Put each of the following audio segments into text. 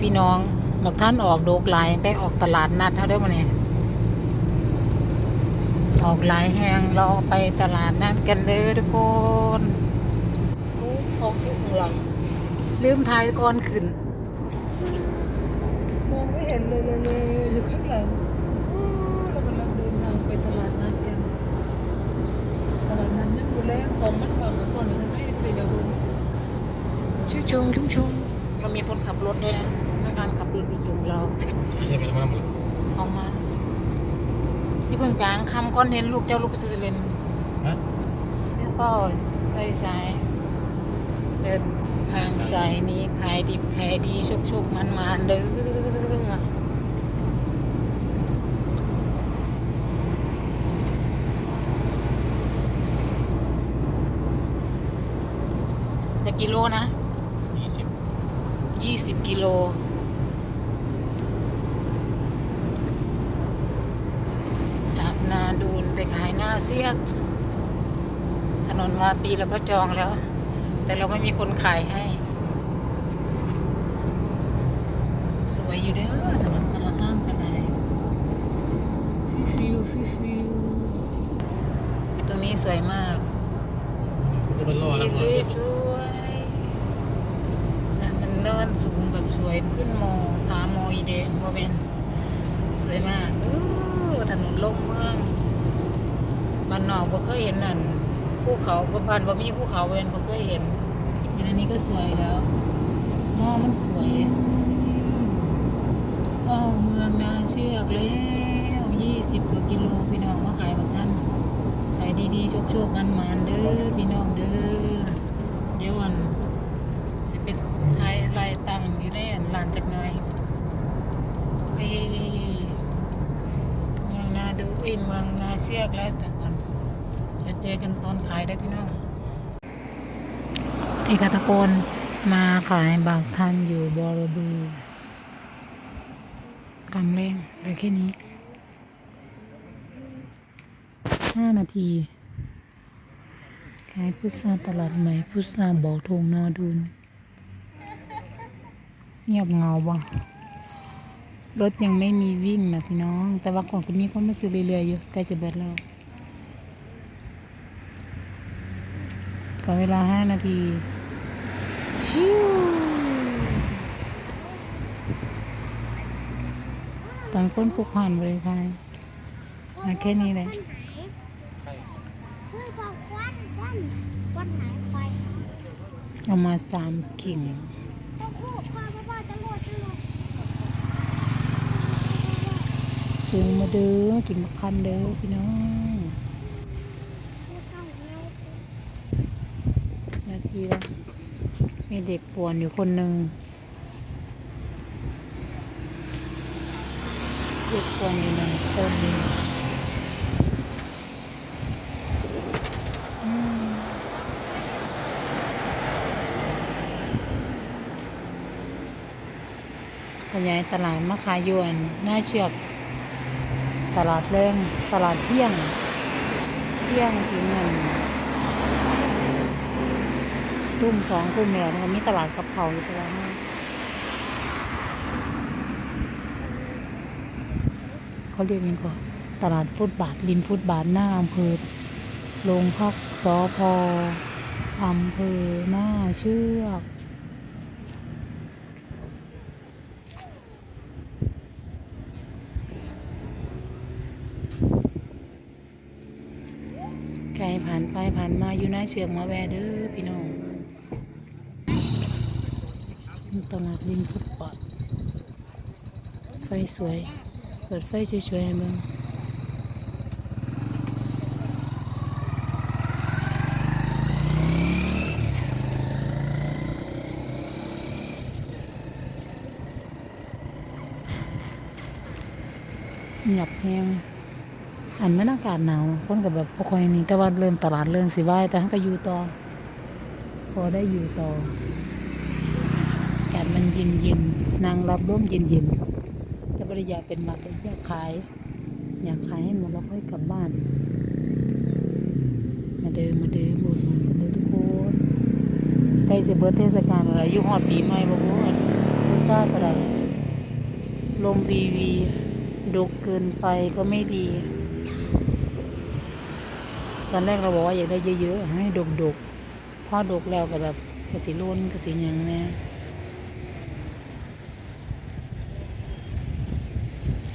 พี่น้องบอกท่านออกโดกหลายไปออกตลาดนัดเขาเด้อมาเนี่ยออกหลายแหงเราไปตลาดนัดกันเลยทุกคนโอ้ของอยู่ข้างหลังลืมทายก่อนขึ้นมองไม่เห็นเลยเลยเลยอยู่ข้างหลังโอ้เรากำลังเดินทางไปตลาดนัดกันตลาดนัดยังดูแลของมันวางมาซ่อนอยู่ทางไหนเลยเดี๋ยวเบิ่งชุ่งชุงชุ่งชุงเรามีคนขับรถด้วยนะพนั กงานขับรถไปส่งเราไม่ใช่เป็นมาหมดออกมา ที่เพิ่งกลางคำก้อนเห็นลูกเจ้าลูกไปซื้อเลนฮะไม่เฝ้าใส่สายเดินทางสายนี้ขายดิบขายดีชุกชุกมันมันๆเด้อจะกิโลนะยี่สิบยี่สิบกิโล จาก นาดูนไปขายหน้าเสียก ถนนวาปีเราก็จองแล้ว แต่เราไม่มีคนขายให้ สวยอยู่เด้อถนนสารข้ามกันได้ฟิวฟิวฟิวฟิวตรงนี้สวยมากจะเป็นรอดดีแล้วสวยสวยอะมันเนินสูงแบบสวยขึ้นมอหาโมอีเดงโมเมนสวยมากเออ ถนนลงเมืองบ้านนอกบ่เคยเห็นนั่นภูเขาบ่บ้านบ่มีภูเขาเว้นบ่เคยเห็นอันนี้ก็สวยแล้วมอมันสวยเข้าเมืองนาเชือกแล้วยี่สิบกว่ากิโลพี่น้องมาขายบักท่านขายดีๆโชคโชคมันมันเด้อพี่น้องเด้อเดี๋ยวอันจะเป็นไทยลายตังอยู่ในอันลานจักหน่อยไปเมือง อินเมืองนาเสียกแล้วแต่วันจะเจอกันตอนขายได้พี่น้องที่กาตะโกนมาขายบางท่านอยู่บอระบือกำเร่งเหลยแค่นี้ห้านาที ขายพุทราตลาดใหม่พุทราบอกทงนาดุนเงียบเงาบ่ รถยังไม่มีวิ่งนะพี่น้อง แต่ว่าคนก็มีคนมาซื้อเรื่อยๆอยู่ใกล้จะเบิดแล้วก็เวลาห้านาทีชิวตอนคนพลุกผ่านบริไทยมาแค่นี้เลยเฮ้ยบอกควันควันควันหายไปเอามาสามกิ่ง ต้องพูดพาพ่อพ่อจะโหลดจะโหลด ถึงมาเด้อกินมะคันเด้อพี่น้องนาทีแล้วมีเด็กป่วนอยู่คนหนึ่งเด็กป่วนอยู่หนึ่งคนอืมขยายตลาดมะขายวนหน้าเชือก ตลาดเร่งตลาดเที่ยง เที่ยงที่เงินทุ่มสองทุ่มเนี่ยมันมีตลาดกับเขาอยู่ตลาดนี้เขาเรียกยังก่อนตลาดฟุตบาทริมฟุตบาทหน้าอำเภอโรงพักสอพออำเภอหน้าเชือกใครผ่าน ไปผ่านมาอยู่หน้าเชือกมาแวเด้อพี่น้องตลาดริมฟุตบาทไฟสวย เปิดไฟสวยๆให้เบิ่งเงียบแฮง อันไม่อากาศหนาวคนกับแบบพอคอยนี่แต่ว่าเริ่มตลาดเริ่มสิว่ายแต่ทั้งก็อยู่ต่อ พอได้อยู่ต่ออากาศมันเย็นเย็นนางรับร่มเย็นเย็นแต่บริยาเป็นมัดเลยอยากขาย อยากขายให้หมดแล้วค่อยกลับบ้าน มาเดินมาเดินบุญมาเดินทุกคนใกล้สิเบิร์เทศกาลอะไรยุ่ฮอดปีใหม่บ่พูดผู้สาติอะไรลมวีวีดกเกินไปก็ไม่ดี ตอนแรกเราบอกว่าอยากได้เยอะๆให้ดกดกๆพอดกแล้วก็แบบกระสีล้นกระสียังแน่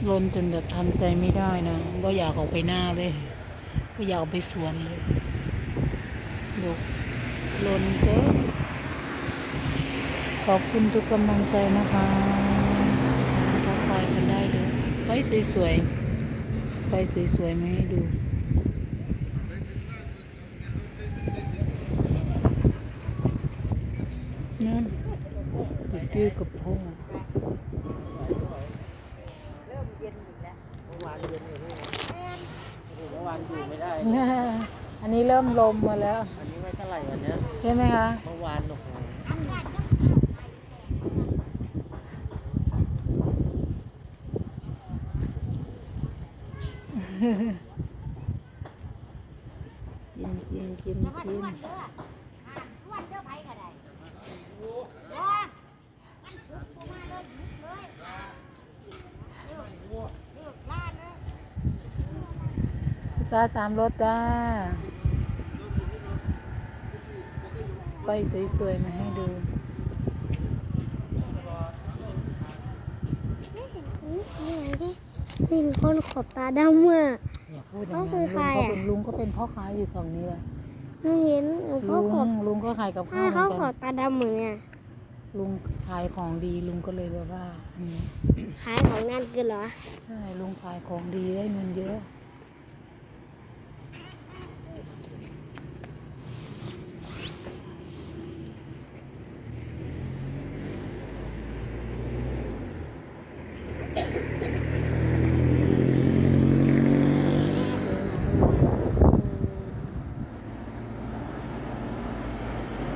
ล้นจนแบบทำใจไม่ได้นะว่าอยากออกไปหน้าเลยว่าอยากออกไปสวนเลยดกล้นเกินขอบคุณทุกกำลังใจนะคะทักทายกันได้เลยไฟสวยๆ ไฟสวยๆมาให้ดูนั่นอยู่ดื้อกับพ่อเริ่มเย็นอีกแล้วเมื่อวานเย็นอยู่นี่โอ้โหเมื่อวานอยู่ไม่ได้ อันนี้เริ่มลมมาแล้ว อันนี้ไม่เท่าไหร่วันเนี้ยใช่ไหมคะ เมื่อวานโอ้โหอันนั้นก็ กินกินกินจะมากิทนวนเด้ออ่านทวนเด้อไผก็ได้บ่มันสุกบ่มาเลยหยุดเลยเลิกเลิกล่าเด้อพิซซ่าสามรสจ้าไปสวยๆ มาให้ดูมี คนขอบตาดำอะ อย่าพูดอย่างนั้นเขาคือใครลุงอะก็เป็นลุงก็เป็นพ่อค้าอยู่ฝั่งนี้แหละหนูเห็นหนูลุก็ขอบงลุงก็ขายกับข้าถ้าวเหมืเขาอนขกัอนบตาดำเหมือนไงลุงขายของดีลุงก็เลยแบบว่าอืมขายของงานเกินเหรอ ใช่ลุงขายของดีได้เงินเยอะ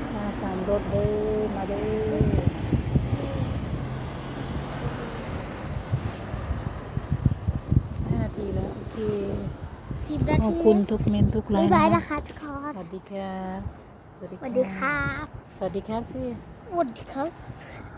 ซาสามรถเด้อมาเด้อห้านาทีแล้วโอเค สิบ นาขอบทีคุณทุกเมนทุกไลบ๊ายน์บายนะนะคะทุกคนสวัสดีครับ สวัสดีครับ สวัสดีครับสิ สวัสดีครับ